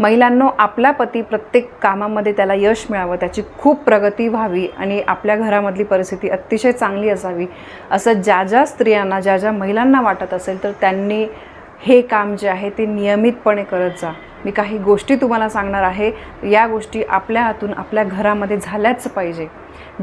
महिलांनो आपला पती प्रत्येक कामामध्ये त्याला यश मिळावं त्याची खूप प्रगती व्हावी आणि आपल्या घरामधली परिस्थिती अतिशय चांगली असावी असं ज्या ज्या स्त्रियांना ज्या ज्या महिलांना वाटत असेल तर त्यांनी हे काम जे आहे ते नियमितपणे करत जा. मी काही गोष्टी तुम्हाला सांगणार आहे. या गोष्टी आपल्या हातून आपल्या घरामध्ये झाल्याच पाहिजे.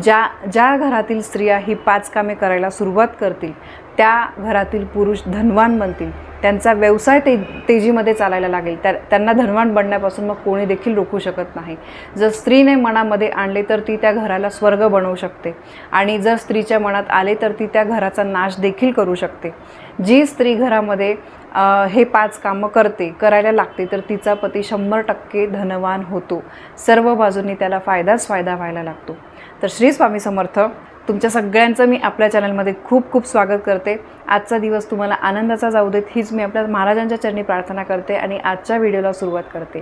ज्या ज्या घरातील स्त्रिया ही पाच कामे करायला सुरुवात करतील त्या घरातील पुरुष धनवान बनतील. त्यांचा व्यवसाय ते तेजीमध्ये चालायला लागेल. त्या त्यांना धनवान बनण्यापासून मग कोणी देखील रोखू शकत नाही. जर स्त्रीने मनामध्ये आणले तर ती त्या घराला स्वर्ग बनवू शकते. आणि जर स्त्रीच्या मनात आले तर ती त्या घराचा नाश देखील करू शकते. जी स्त्री घरामध्ये हे पाच कामं करते करायला लागते तर तिचा पती शंभर टक्के धनवान होतो. सर्व बाजूंनी त्याला फायदाच फायदा व्हायला लागतो. तर श्री स्वामी समर्थ तुमच्या सगळ्यांचं मी आपल्या चॅनलमध्ये खूप खूप स्वागत करते. आजचा दिवस तुम्हाला आनंदाचा जाऊ देत हीच मी आपल्या महाराजांच्या चरणी प्रार्थना करते आणि आजच्या व्हिडिओला सुरुवात करते.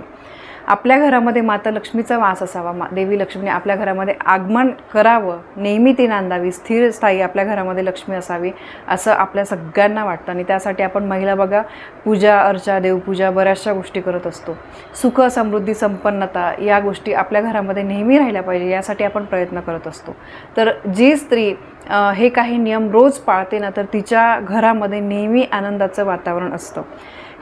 आपल्या घरामध्ये माता लक्ष्मीचा वास असावा मा देवी लक्ष्मीने आपल्या घरामध्ये आगमन करावं नेहमी ती नांदावी स्थिर स्थायी आपल्या घरामध्ये लक्ष्मी असावी असं आपल्या सगळ्यांना वाटतं. आणि त्यासाठी आपण महिला बघा पूजा अर्चा देवपूजा बऱ्याचशा गोष्टी करत असतो. सुख समृद्धी संपन्नता या गोष्टी आपल्या घरामध्ये नेहमी राहिल्या पाहिजे यासाठी आपण प्रयत्न करत असतो. तर जी स्त्री हे काही नियम रोज पाळते ना तर तिच्या घरामध्ये नेहमी आनंदाचं वातावरण असतं.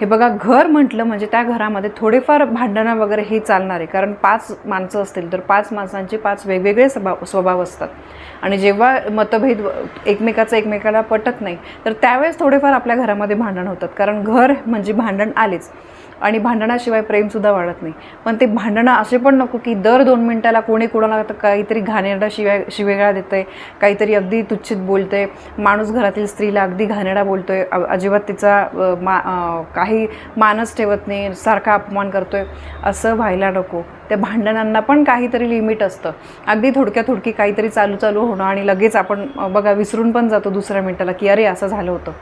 हे बघा घर म्हटलं म्हणजे त्या घरामध्ये थोडेफार भांडणं वगैरे हे चालणार आहे. कारण पाच माणसं असतील तर पाच माणसांचे पाच वेगवेगळे स्वभाव स्वभाव असतात. आणि जेव्हा मतभेद एकमेकाचं एकमेकाला पटत नाही तर त्यावेळेस थोडेफार आपल्या घरामध्ये भांडण होतात. कारण घर म्हणजे भांडण आलेच. आणि भांडणाशिवाय प्रेमसुद्धा वाढत नाही. पण ते भांडणं असे पण नको की दर दोन मिनटाला कोणी कोणाला तर काहीतरी घाणेरडा शिव्या शिवेगाळा देतं आहे काहीतरी अगदी तुच्छित बोलतं आहे माणूस घरातील स्त्रीला अगदी घाणेरडा बोलतो आहे अजिबात तिचा मा काही मानस ठेवत नाही सारखा अपमान करतो आहे असं व्हायला नको. त्या भांडणांना पण काहीतरी लिमिट असतं. अगदी थोडक्या थोडकी काहीतरी चालू चालू होणं आणि लगेच आपण बघा विसरून पण जातो दुसऱ्या मिनटाला की अरे असं झालं होतं.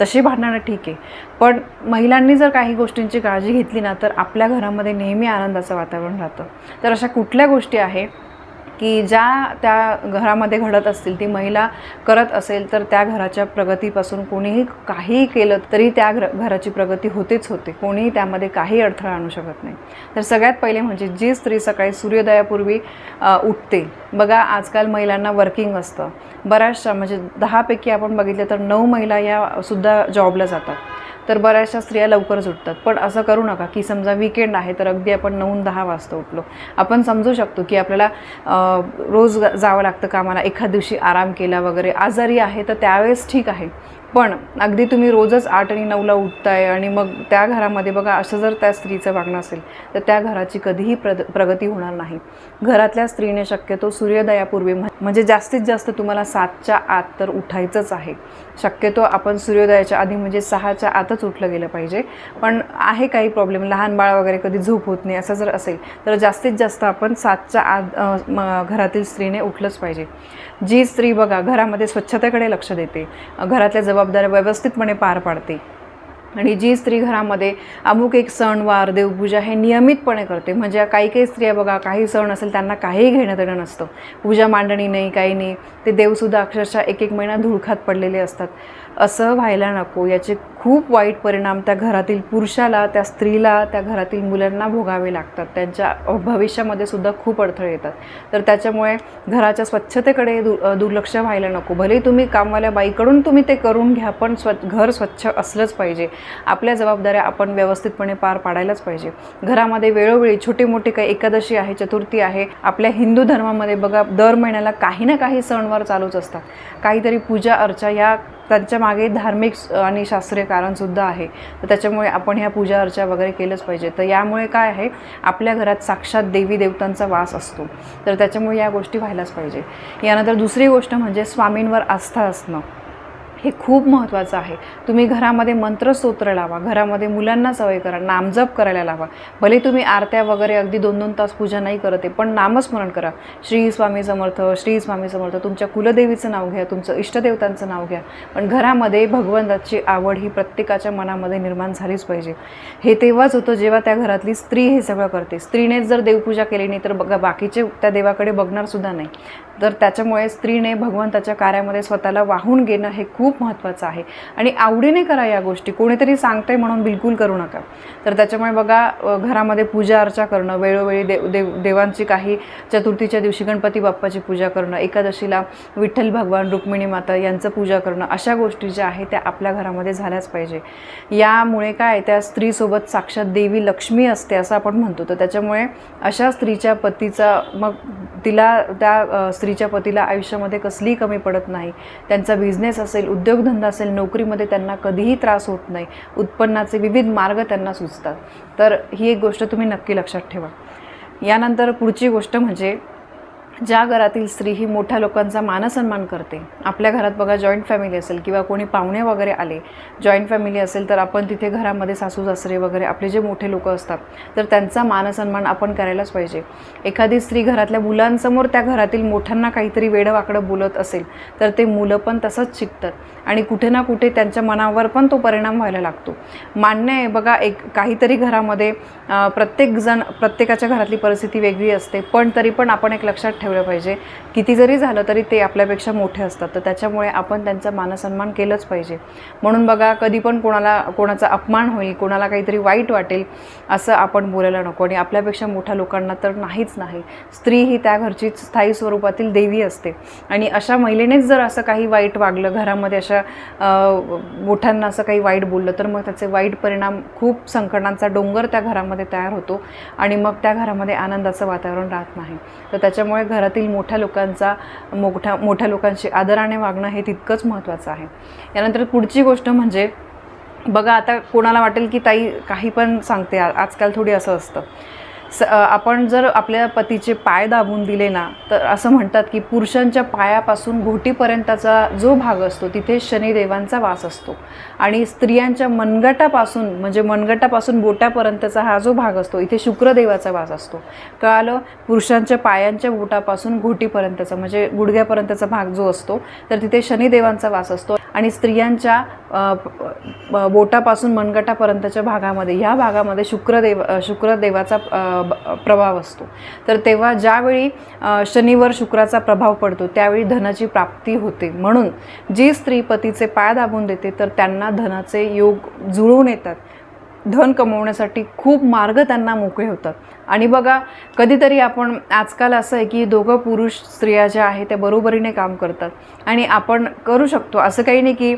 तशी भांडणं ठीक आहे. पण महिलांनी जर काही गोष्टींची काळजी घेतली ना तर आपल्या घरामध्ये नेहमी आनंदाचं वातावरण राहतं. तर अशा कुठल्या गोष्टी आहे की ज्या त्या घरामध्ये घडत असतील ती महिला करत असेल तर त्या घराच्या प्रगतीपासून कोणीही काहीही केलं तरी त्या घर घराची प्रगती होतेच होते. कोणीही त्यामध्ये काही अडथळा आणू शकत नाही. तर सगळ्यात पहिले म्हणजे जी स्त्री सकाळी सूर्योदयापूर्वी उठते बघा आजकाल महिलांना वर्किंग असतं. बऱ्याचशा म्हणजे दहापैकी आपण बघितलं तर नऊ महिला या सुद्धा जॉबला जातात. तर बऱ्याचशा स्त्रिया लवकरच उठतात पण असं करू नका की समजा विकेंड आहे तर अगदी आपण नऊ दहा वाजता उठलो. आपण समजू शकतो की आपल्याला रोज जावं लागतं कामाला. एखाद दिवशी आराम केला वगैरे. आजारी आहे तर त्यावेळेस ठीक आहे. पण अगदी तुम्ही रोजच आठ आणि नऊला उठताय आणि मग त्या घरामध्ये बघा असं जर त्या स्त्रीचं वागणं असेल तर त्या घराची कधीही प्रद प्रगती होणार नाही. घरातल्या स्त्रीने शक्यतो सूर्योदयापूर्वी म्ह- म्हणजे जास्तीत जास्त तुम्हाला सातच्या आत तर उठायचंच आहे. शक्यतो आपण सूर्योदयाच्या आधी म्हणजे सहाच्या आतच उठलं गेलं पाहिजे. पण आहे काही प्रॉब्लेम लहान बाळ वगैरे कधी झोप होत नाही असं जर असेल तर जास्तीत जास्त आपण सातच्या आत घरातील स्त्रीने उठलंच पाहिजे. जी स्त्री बघा घरामध्ये स्वच्छतेकडे लक्ष देते घरातल्या जवळ जबाबदाऱ्या व्यवस्थितपणे पार पाडते. आणि जी स्त्री घरामध्ये अमुक एक सणवार देवपूजा हे नियमितपणे करते म्हणजे काही काही स्त्रिया बघा काही सण असेल त्यांना काहीही घेणं देणं नसतं. पूजा मांडणी नाही काही नाही. ते देवसुद्धा अक्षरशः एक एक महिना धुळखात पडलेले असतात. असं व्हायला नको. याचे खूप वाईट परिणाम त्या घरातील पुरुषाला त्या स्त्रीला त्या घरातील मुलांना भोगावे लागतात. त्यांच्या भविष्यामध्ये सुद्धा खूप अडथळे येतात. तर त्याच्यामुळे घराच्या स्वच्छतेकडे दु दुर्लक्ष व्हायला नको. भलेही तुम्ही कामवाल्या बाईकडून तुम्ही ते करून घ्या पण स्व घर स्वच्छ असलंच पाहिजे. आपल्या जबाबदाऱ्या आपण व्यवस्थितपणे पार पाडायलाच पाहिजे. घरामध्ये वेळोवेळी छोटी मोठी काही एकादशी आहे चतुर्थी आहे आपल्या हिंदू धर्मामध्ये बघा दर महिन्याला काही ना काही सणवार चालूच असतात. काहीतरी पूजा अर्चा या त्यांच्या मागे धार्मिक आणि शास्त्रीय कारणसुद्धा आहे. तर त्याच्यामुळे आपण ह्या पूजा अर्चा वगैरे केलंच पाहिजे. तर यामुळे काय आहे आपल्या घरात साक्षात देवी देवतांचा वास असतो. तर त्याच्यामुळे या गोष्टी व्हायलाच पाहिजे. यानंतर दुसरी गोष्ट म्हणजे स्वामींवर आस्था असणं. हे खूप महत्त्वाचं आहे. तुम्ही घरामध्ये मंत्रस्तोत्र लावा. घरामध्ये मुलांना सवय करा. नामजप करायला लावा. भले तुम्ही आरत्या वगैरे अगदी दोन दोन तास पूजा नाही करत आहे पण नामस्मरण करा. श्री स्वामी समर्थ श्री स्वामी समर्थ तुमच्या कुलदेवीचं नाव घ्या तुमचं इष्टदेवतांचं नाव घ्या. पण घरामध्ये भगवंताची आवड ही प्रत्येकाच्या मनामध्ये निर्माण झालीच पाहिजे. हे तेव्हाच होतं जेव्हा त्या घरातली स्त्री हे सगळं करते. स्त्रीनेच जर देवपूजा केली नाही तर बघा बाकीचे त्या देवाकडे बघणारसुद्धा नाही. तर त्याच्यामुळे स्त्रीने भगवंताच्या कार्यामध्ये स्वतःला वाहून घेणं हे खूप खूप महत्त्वाचं आहे. आणि आवडीने करा या गोष्टी. कोणीतरी सांगते म्हणून बिलकुल करू नका. तर त्याच्यामुळे बघा घरामध्ये पूजा अर्चा करणं वेळोवेळी देव देव देवांची काही चतुर्थीच्या दिवशी गणपती बाप्पाची पूजा करणं एकादशीला विठ्ठल भगवान रुक्मिणी माता यांचं पूजा करणं अशा गोष्टी ज्या आहेत त्या आपल्या घरामध्ये झाल्याच पाहिजे. यामुळे काय त्या स्त्रीसोबत साक्षात देवी लक्ष्मी असते असं आपण म्हणतो. तर त्याच्यामुळे अशा स्त्रीच्या पतीचा मग तिला त्या स्त्रीच्या पतीला आयुष्यामध्ये कसलीही कमी पडत नाही. त्यांचा बिझनेस असेल उद्योगधंदा असेल नोकरीमध्ये त्यांना कधीही त्रास होत नाही. उत्पन्नाचे विविध मार्ग त्यांना सुचतात. तर ही एक गोष्ट तुम्ही नक्की लक्षात ठेवा. यानंतर पुढची गोष्ट म्हणजे ज्या घरातील स्त्री ही मोठ्या लोकांचा मानसन्मान करते. आपल्या घरात बघा जॉईंट फॅमिली असेल किंवा कोणी पाहुणे वगैरे आले जॉईंट फॅमिली असेल तर आपण तिथे घरामध्ये सासू सासरे वगैरे आपले जे मोठे लोक असतात तर त्यांचा मानसन्मान आपण करायलाच पाहिजे. एखादी स्त्री घरातल्या मुलांसमोर त्या घरातील मोठ्यांना काहीतरी वेडं बोलत असेल तर ते मुलं पण तसंच शिकतात आणि कुठे ना कुठे त्यांच्या मनावर पण तो परिणाम व्हायला लागतो. मान्य आहे बघा एक काहीतरी घरामध्ये प्रत्येकजण प्रत्येकाच्या घरातली परिस्थिती वेगळी असते पण तरी पण आपण एक लक्षात ठेव ठेवलं पाहिजे. किती जरी झालं तरी ते आपल्यापेक्षा मोठे असतात. तर त्याच्यामुळे आपण त्यांचा मानसन्मान केलंच पाहिजे. म्हणून बघा कधी पण कोणाला कोणाचा अपमान होईल कोणाला काहीतरी वाईट वाटेल असं आपण बोलायला नको. आणि आपल्यापेक्षा मोठ्या लोकांना तर नाहीच नाही. स्त्री ही त्या घरची स्थायी स्वरूपातील देवी असते. आणि अशा महिलेनेच जर असं काही वाईट वागलं घरामध्ये अशा मोठ्यांना असं काही वाईट बोललं तर मग त्याचे वाईट परिणाम खूप संकटांचा डोंगर त्या घरामध्ये तयार होतो. आणि मग त्या घरामध्ये आनंदाचं वातावरण राहत नाही. तर त्याच्यामुळे घरातील मोठ्या लोकांचा मोठ्या मोठ्या लोकांशी आदराने वागणं हे तितकंच महत्त्वाचं आहे. यानंतर पुढची गोष्ट म्हणजे बघा आता कोणाला वाटेल की ताई काही पण सांगते आजकाल थोडी असं असतं. स आपण जर आपल्या पतीचे पाय दाबून दिले ना तर असं म्हणतात की पुरुषांच्या पायापासून घोटीपर्यंतचा जो भाग असतो तिथे शनिदेवांचा वास असतो. आणि स्त्रियांच्या मनगटापासून म्हणजे मनगटापासून बोटापर्यंतचा हा जो भाग असतो इथे शुक्रदेवाचा वास असतो. कळालं पुरुषांच्या पायांच्या बोटापासून घोटीपर्यंतचा म्हणजे गुडघ्यापर्यंतचा भाग जो असतो तर तिथे शनिदेवांचा वास असतो. आणि स्त्रियांच्या बोटापासून मनगटापर्यंतच्या भागामध्ये ह्या भागामध्ये शुक्रदेव शुक्रदेवाचा प्रभाव असतो. तर तेव्हा ज्यावेळी शनिवर शुक्राचा प्रभाव पडतो त्यावेळी धनाची प्राप्ती होते. म्हणून जी स्त्री पतीचे पाय दाबून देते तर त्यांना धनाचे योग जुळून येतात. धन कमवण्यासाठी खूप मार्ग त्यांना मोकळे होतात. आणि बघा कधीतरी आपण आजकाल असं आहे की दोघं पुरुष स्त्रिया ज्या आहेत त्या बरोबरीने काम करतात. आणि आपण करू शकतो. असं काही नाही की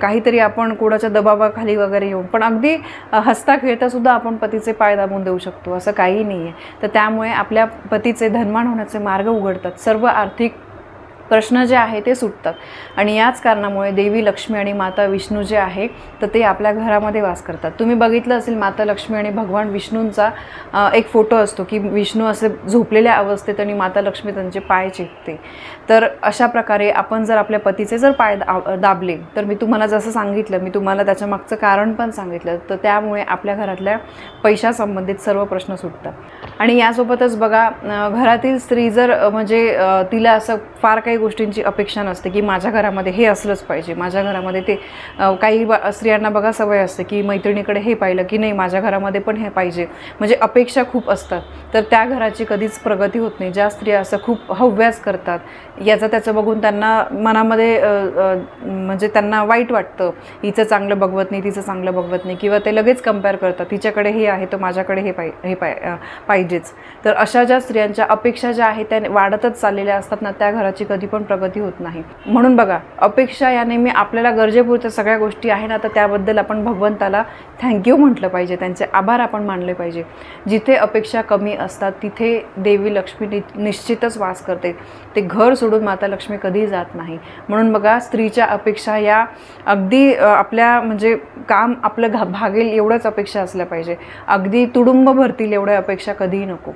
काहीतरी आपण कोणाच्या दबावाखाली वगैरे येऊन पण अगदी हसता खेळतासुद्धा आपण पतीचे पाय दाबून देऊ शकतो. असं काही नाही आहे तर त्यामुळे आपल्या पतीचे धनमान होण्याचे मार्ग उघडतात. सर्व आर्थिक प्रश्न जे आहे ते सुटतात. आणि याच कारणामुळे देवी लक्ष्मी आणि माता विष्णू जे आहे तर ते आपल्या घरामध्ये वास करतात. तुम्ही बघितलं असेल माता लक्ष्मी आणि भगवान विष्णूंचा एक फोटो असतो की विष्णू असे झोपलेल्या अवस्थेत आणि माता लक्ष्मी त्यांचे पाय चेकते. तर अशा प्रकारे आपण जर आपल्या पतीचे जर पाय दा दाबले तर मी तुम्हाला जसं सांगितलं मी तुम्हाला त्याच्या मागचं कारण पण सांगितलं तर त्यामुळे आपल्या घरातल्या पैशासंबंधित सर्व प्रश्न सुटतात. आणि यासोबतच बघा घरातील स्त्री जर म्हणजे तिला असं फार काही गोष्टींची अपेक्षा नसते की माझ्या घरामध्ये हे असलंच पाहिजे. माझ्या घरामध्ये ते काही स्त्रियांना बघा सवय असते की मैत्रिणीकडे हे पाहिलं की नाही माझ्या घरामध्ये पण हे पाहिजे. म्हणजे अपेक्षा खूप असतात. तर त्या घराची कधीच प्रगती होत नाही. ज्या स्त्रिया असं खूप हव्यास करतात याचं त्याचं बघून त्यांना मनामध्ये म्हणजे त्यांना वाईट वाटतं. हिचं चांगलं बघवत नाही तिचं चांगलं बघवत नाही. किंवा ते लगेच कंपेअर करतात. तिच्याकडे हे आहे तर माझ्याकडे हे पाहि हे पाय पाहिजेच. तर अशा ज्या स्त्रियांच्या अपेक्षा ज्या आहेत त्या वाढतच चाललेल्या असतात ना त्या घराची कधी पण प्रगती होत नाही. म्हणून बघा अपेक्षा या नेहमी आपल्याला गरजेपुरत्या सगळ्या गोष्टी आहे ना तर त्याबद्दल आपण भगवंताला थँक्यू म्हटलं पाहिजे. त्यांचे आभार आपण मानले पाहिजे. जिथे अपेक्षा कमी असतात तिथे देवी लक्ष्मी नि निश्चितच वास करते. ते घर सोडून माता लक्ष्मी कधीही जात नाही. म्हणून बघा स्त्रीच्या अपेक्षा या अगदी आपल्या म्हणजे काम आपलं घा भागेल एवढंच अपेक्षा असल्या पाहिजे. अगदी तुडुंब भरतील एवढ्या अपेक्षा कधीही नको.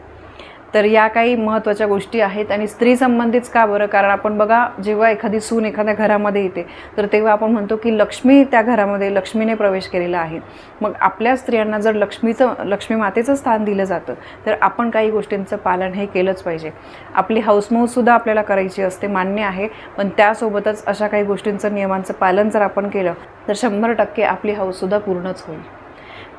तर या काही महत्त्वाच्या गोष्टी आहेत आणि स्त्री संबंधीच का बरं? कारण आपण बघा जेव्हा एखादी सून एखाद्या घरामध्ये येते तर तेव्हा आपण म्हणतो की लक्ष्मी त्या घरामध्ये लक्ष्मीने प्रवेश केलेला आहे. मग आपल्या स्त्रियांना जर लक्ष्मीचं लक्ष्मी मातेचं स्थान दिलं जातं तर आपण काही गोष्टींचं पालन हे केलंच पाहिजे. आपली हाऊसमौजसुद्धा आपल्याला करायची असते मान्य आहे पण त्यासोबतच अशा काही गोष्टींचं नियमांचं पालन जर आपण केलं तर शंभर टक्के आपली हाऊससुद्धा पूर्णच होईल.